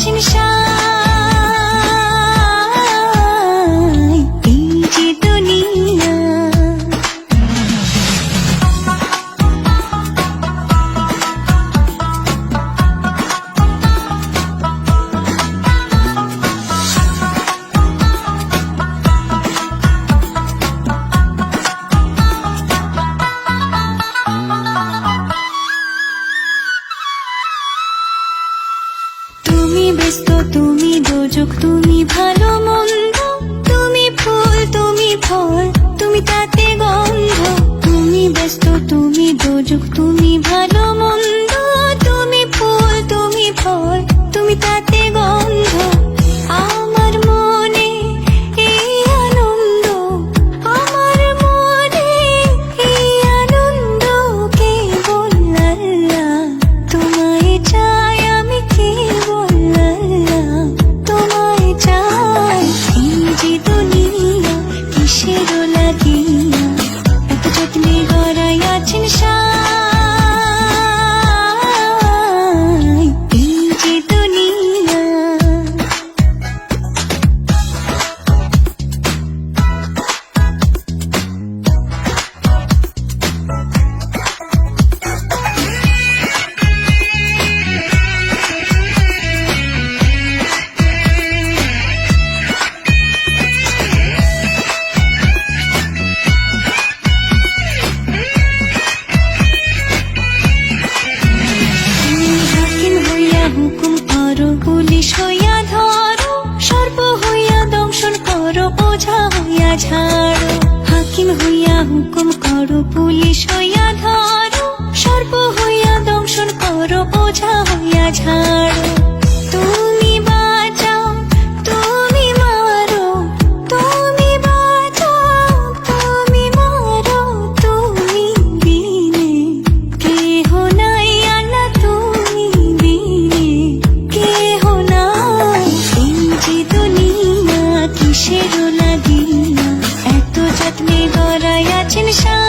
清醒。তুমি দোজক তুমি ভালো সোজা হইয়া ঝাড়ো। হাকিম হইয়া হুকুম করো, পুলিশ হইয়া ধরো। সর্ব হইয়া দংশন করো ওঝা হইয়া ঝাড়ো। நிமிஷம்